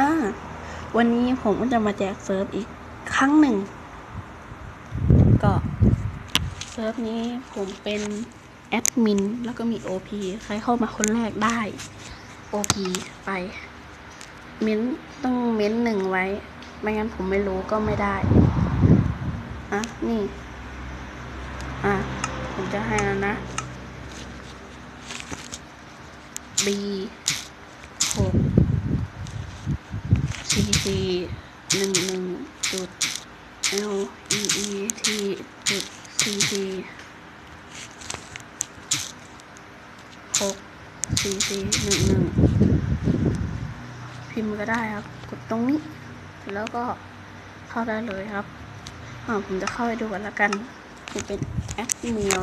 อ่า วันนี้ผมก็จะมาแจกเซิร์ฟอีกครั้งหนึ่ง ก็เซิร์ฟนี้ผมเป็นแอดมินแล้วก็มี OP ใครเข้ามาคนแรกได้ OP ไป เม้นต้องเม้นหนึ่งไว้ ไม่งั้นผมไม่รู้ก็ไม่ได้ อะ นี่ อะ ผมจะให้แล้วนะ B หก C C หนึ่งหนึ่งจุด L E E T จุด C C หก C C หนึ่งหนึ่งพิมพ์ก็ได้ครับ กดตรงนี้ แล้วก็เข้าได้เลยครับอ่าผมจะเข้าไปดูกันล้วกันผมเป็นแอดมิล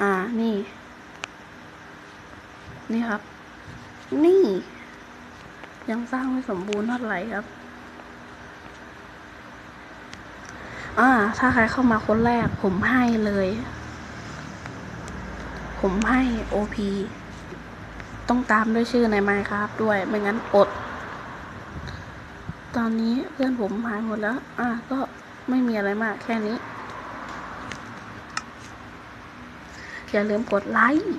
อ่า นี่ นี่ครับ นี่ ยังสร้างไม่สมบูรณ์เท่าไหร่ครับอ่าถ้าใครเข้ามาคนแรก ผมให้เลย ผมให้ OP ต้องตามด้วยชื่อในไมค์ครับด้วยไม่งั้นอด ตอนนี้เพื่อนผมหายหมดแล้ว อะก็ไม่มีอะไรมากแค่นี้ อย่าลืมกดไลค์